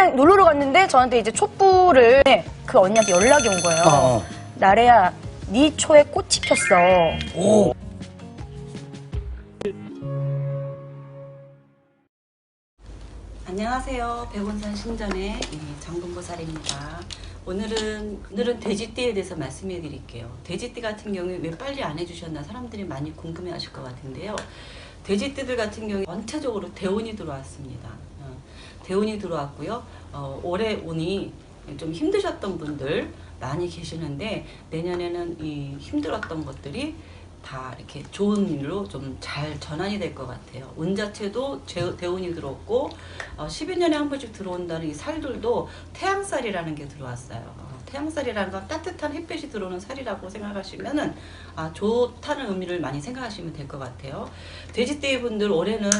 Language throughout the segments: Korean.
그냥 놀러 갔는데 저한테 이제 촛불을 그 언니한테 연락이 온 거예요. 어, 어. 나래야, 네 초에 꽃이 폈어. 오. 안녕하세요. 백운산 신전의 이 정금보살입니다. 오늘은 오늘은 돼지띠에 대해서 말씀해 드릴게요. 돼지띠 같은 경우에 왜 빨리 안 해주셨나 사람들이 많이 궁금해 하실 것 같은데요. 돼지띠들 같은 경우에 전체적으로 대운이 들어왔습니다. 어, 대운이 들어왔고요. 어, 올해 운이 좀 힘드셨던 분들 많이 계시는데 내년에는 이 힘들었던 것들이 다 이렇게 좋은 일로 좀 잘 전환이 될 것 같아요. 운 자체도 제- 대운이 들어왔고 어, 12년에 한 번씩 들어온다는 이 살들도 태양살이라는 게 들어왔어요. 어, 태양살이라는 건 따뜻한 햇빛이 들어오는 살이라고 생각하시면은 아, 좋다는 의미를 많이 생각하시면 될 것 같아요. 돼지띠 분들 올해는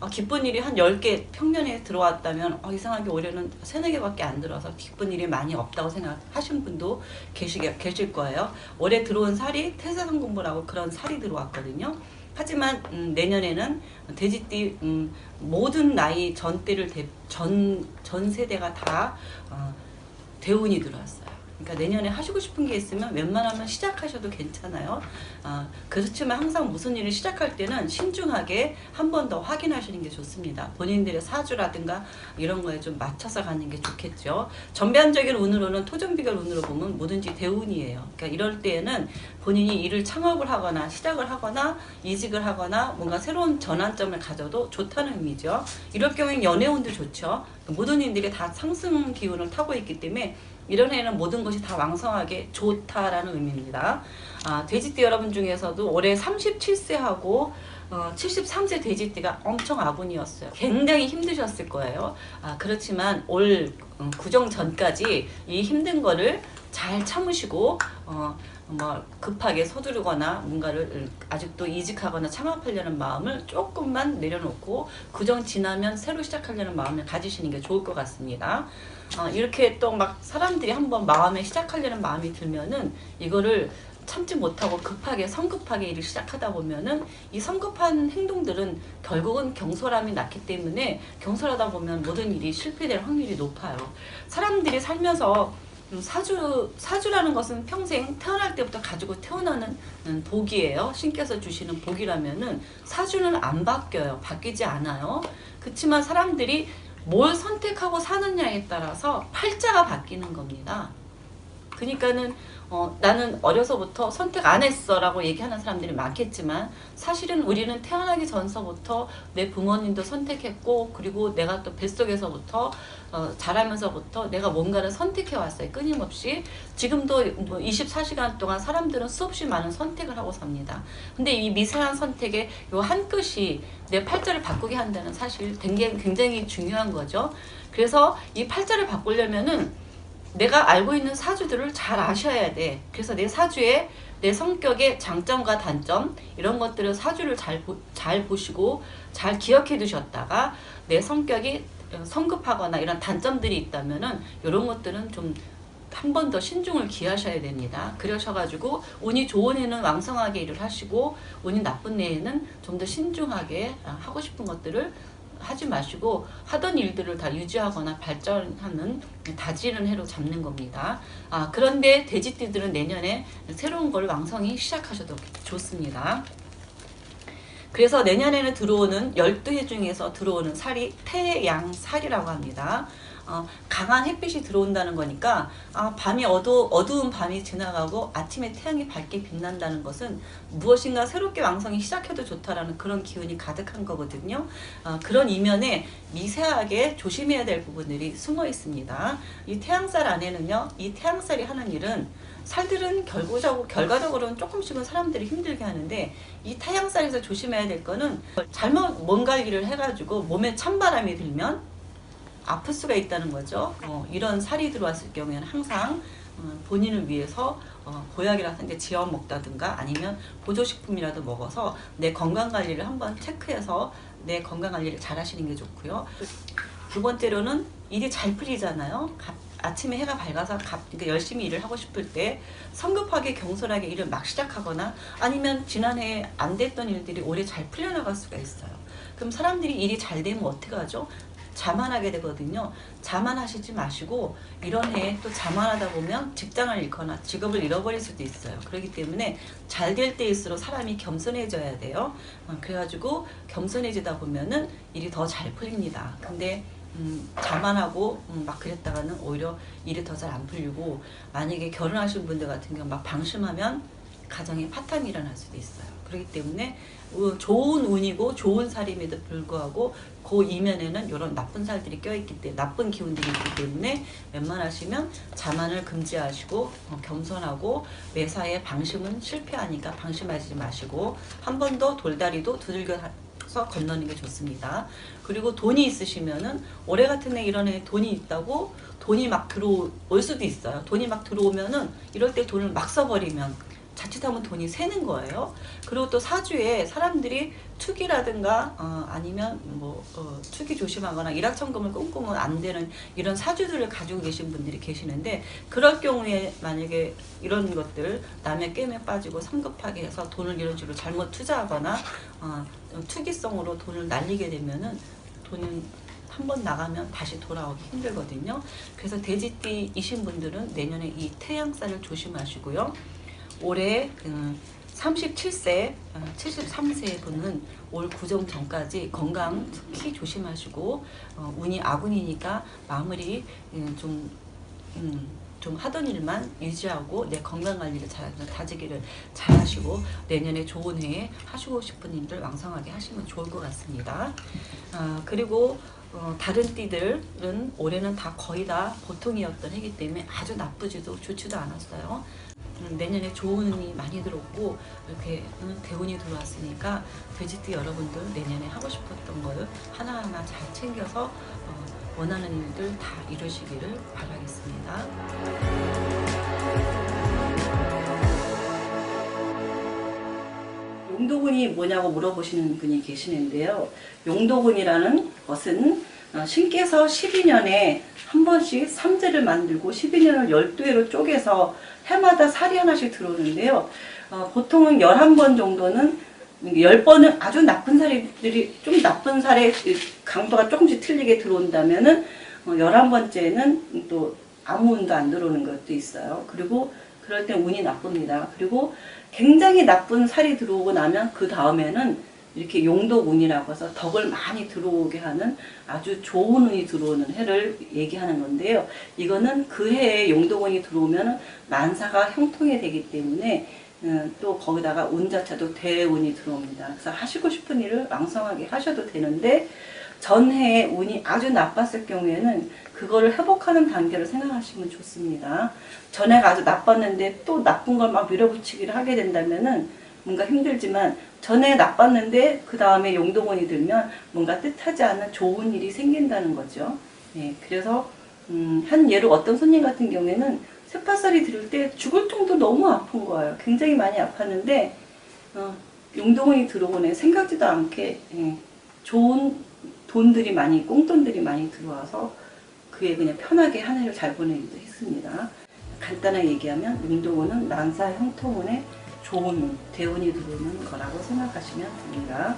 어, 기쁜 일이 한 10개 평년에 들어왔다면 어, 이상하게 올해는 세네 개밖에 안 들어서 기쁜 일이 많이 없다고 생각하신 분도 계시게, 계실 거예요. 올해 들어온 살이 태세성공부라고 그런 살이 들어왔거든요. 하지만 음, 내년에는 돼지띠 음, 모든 나이 전대를 대, 전, 전 세대가 다 어, 대운이 들어왔어요. 그러니까 내년에 하시고 싶은 게 있으면 웬만하면 시작하셔도 괜찮아요. 아, 그렇지만 항상 무슨 일을 시작할 때는 신중하게 한 번 더 확인하시는 게 좋습니다. 본인들의 사주라든가 이런 거에 좀 맞춰서 가는 게 좋겠죠. 전반적인 운으로는 토정비결 운으로 보면 뭐든지 대운이에요. 그러니까 이럴 때에는 본인이 일을 창업을 하거나 시작을 하거나 이직을 하거나 뭔가 새로운 전환점을 가져도 좋다는 의미죠. 이럴 경우엔 연애운도 좋죠. 모든 일들이 다 상승 기운을 타고 있기 때문에 이런 해에는 모든 것이 다 왕성하게 좋다라는 의미입니다. 아, 돼지띠 여러분 중에서도 올해 37세하고 어, 73세 돼지띠가 엄청 아군이었어요. 굉장히 힘드셨을 거예요. 아, 그렇지만 올 음, 구정 전까지 이 힘든 거를 잘 참으시고 어, 뭐 급하게 서두르거나 뭔가를 아직도 이직하거나 창업하려는 마음을 조금만 내려놓고 구정 지나면 새로 시작하려는 마음을 가지시는 게 좋을 것 같습니다. 어, 이렇게 또 막 사람들이 한번 마음에 시작하려는 마음이 들면은 이거를 참지 못하고 급하게 성급하게 일을 시작하다 보면은 이 성급한 행동들은 결국은 경솔함이 났기 때문에 경솔하다 보면 모든 일이 실패될 확률이 높아요. 사람들이 살면서 음, 사주 사주라는 것은 평생 태어날 때부터 가지고 태어나는 음, 복이에요. 신께서 주시는 복이라면은 사주는 안 바뀌어요. 바뀌지 않아요. 그렇지만 사람들이 뭘 선택하고 사느냐에 따라서 팔자가 바뀌는 겁니다. 그러니까는 어, 나는 어려서부터 선택 안 했어라고 얘기하는 사람들이 많겠지만 사실은 우리는 태어나기 전서부터 내 부모님도 선택했고 그리고 내가 또 뱃속에서부터 어, 자라면서부터 내가 뭔가를 선택해 왔어요. 끊임없이. 지금도 뭐 24시간 동안 사람들은 수없이 많은 선택을 하고 삽니다. 근데 이 미세한 선택에 요한 끗이 내 팔자를 바꾸게 한다는 사실 굉장히, 굉장히 중요한 거죠. 그래서 이 팔자를 바꾸려면은 내가 알고 있는 사주들을 잘 아셔야 돼. 그래서 내 사주에 내 성격의 장점과 단점 이런 것들을 사주를 잘, 보, 잘 보시고 잘 기억해 두셨다가 내 성격이 성급하거나 이런 단점들이 있다면은 이런 것들은 좀 한 번 더 신중을 기하셔야 됩니다. 그러셔가지고 운이 좋은 해는 왕성하게 일을 하시고 운이 나쁜 해에는 좀 더 신중하게 아, 하고 싶은 것들을 하지 마시고 하던 일들을 다 유지하거나 발전하는 다지는 해로 잡는 겁니다. 아, 그런데 돼지띠들은 내년에 새로운 걸 왕성히 시작하셔도 좋습니다. 그래서 내년에는 들어오는 12해 중에서 들어오는 살이 태양살이라고 합니다. 어, 강한 햇빛이 들어온다는 거니까 아, 밤이 어두, 어두운 밤이 지나가고 아침에 태양이 밝게 빛난다는 것은 무엇인가 새롭게 왕성히 시작해도 좋다라는 그런 기운이 가득한 거거든요. 아, 그런 이면에 미세하게 조심해야 될 부분들이 숨어 있습니다. 이 태양살 안에는요, 이 태양살이 하는 일은 살들은 결과적으로, 결과적으로는 조금씩은 사람들이 힘들게 하는데 이 태양살에서 조심해야 될 거는 잘못 몸 관리를 해가지고 몸에 찬바람이 들면 아플 수가 있다는 거죠. 어, 이런 살이 들어왔을 경우에는 항상 어, 본인을 위해서 어, 보약이라든지 지어 먹다든가 아니면 보조식품이라도 먹어서 내 건강 관리를 한번 체크해서 내 건강 관리를 잘 하시는 게 좋고요. 두 번째로는 일이 잘 풀리잖아요. 가- 아침에 해가 밝아서 갑, 그러니까 열심히 일을 하고 싶을 때 성급하게 경솔하게 일을 막 시작하거나 아니면 지난해 안 됐던 일들이 올해 잘 풀려나갈 수가 있어요. 그럼 사람들이 일이 잘 되면 어떻게 하죠? 자만하게 되거든요. 자만하시지 마시고 이런 해에 또 자만하다 보면 직장을 잃거나 직업을 잃어버릴 수도 있어요. 그렇기 때문에 잘 될 때일수록 사람이 겸손해져야 돼요. 어, 그래가지고 겸손해지다 보면은 일이 더 잘 풀립니다. 근데 음, 자만하고 음, 막 그랬다가는 오히려 일이 더 잘 안 풀리고 만약에 결혼하신 분들 같은 경우 막 방심하면 가정에 파탄이 일어날 수도 있어요. 그렇기 때문에 어, 좋은 운이고 좋은 살임에도 불구하고 그 이면에는 이런 나쁜 살들이 껴있기 때문에 나쁜 기운들이 있기 때문에 웬만하시면 자만을 금지하시고 어, 겸손하고 매사에 방심은 실패하니까 방심하지 마시고 한 번 더 돌다리도 두들겨서 건너는 게 좋습니다. 그리고 돈이 있으시면은 올해 같은 해 이런 해 돈이 있다고 돈이 막 들어올 수도 있어요. 돈이 막 들어오면은 이럴 때 돈을 막 써버리면 자칫하면 돈이 새는 거예요. 그리고 또 사주에 사람들이 투기라든가 어, 아니면 뭐 어, 투기 조심하거나 일확천금을 꿈꾸면 안 되는 이런 사주들을 가지고 계신 분들이 계시는데 그럴 경우에 만약에 이런 것들 남의 게임에 빠지고 성급하게 해서 돈을 이런 식으로 잘못 투자하거나 어, 투기성으로 돈을 날리게 되면은 돈은 한번 나가면 다시 돌아오기 힘들거든요. 그래서 돼지띠이신 분들은 내년에 이 태양살을 조심하시고요. 올해 그 37세, 73세 분은 올 구정 전까지 건강 특히 조심하시고 어, 운이 아군이니까 마무리 음, 좀 음, 좀 하던 일만 유지하고 내 건강 관리를 잘 다지기를 잘 하시고 내년에 좋은 해에 하시고 싶은 일들 왕성하게 하시면 좋을 것 같습니다. 아, 그리고 어, 다른 띠들은 올해는 다 거의 다 보통이었던 해기 때문에 아주 나쁘지도 좋지도 않았어요. 음, 내년에 좋은 운이 많이 들어오고 이렇게 음, 대운이 들어왔으니까 돼지띠 여러분들 내년에 하고 싶었던 걸 하나하나 잘 챙겨서 어, 원하는 일들 다 이루시기를 바라겠습니다. 용도군이 뭐냐고 물어보시는 분이 계시는데요. 용도군이라는 것은 어, 신께서 12년에 한 번씩 삼재를 만들고 12년을 12회로 쪼개서 해마다 살이 하나씩 들어오는데요. 어, 보통은 11번 정도는 10번은 아주 나쁜 살들이 좀 나쁜 살의 강도가 조금씩 틀리게 들어온다면은 어, 11번째는 또 아무 운도 안 들어오는 것도 있어요. 그리고 그럴 때 운이 나쁩니다. 그리고 굉장히 나쁜 살이 들어오고 나면 그 다음에는 이렇게 용독운이라고 해서 덕을 많이 들어오게 하는 아주 좋은 운이 들어오는 해를 얘기하는 건데요. 이거는 그 해에 용독운이 들어오면 만사가 형통이 되기 때문에 음, 또 거기다가 운 자체도 대운이 들어옵니다. 그래서 하시고 싶은 일을 왕성하게 하셔도 되는데 전해에 운이 아주 나빴을 경우에는 그거를 회복하는 단계를 생각하시면 좋습니다. 전해가 아주 나빴는데 또 나쁜 걸 막 밀어붙이기를 하게 된다면은 뭔가 힘들지만 전에 나빴는데 그 다음에 용동원이 들면 뭔가 뜻하지 않은 좋은 일이 생긴다는 거죠. 예, 그래서 음, 한 예로 어떤 손님 같은 경우에는 쇠파살이 들을 때 죽을 정도 너무 아픈 거예요. 굉장히 많이 아팠는데 어, 용동원이 들어오네 생각지도 않게 예, 좋은 돈들이 많이 꽁돈들이 많이 들어와서 그에 그냥 편하게 한 해를 잘 보내기도 했습니다. 간단하게 얘기하면 용동원은 난사 형통운의 좋은 대운이 들어오는 거라고 생각하시면 됩니다.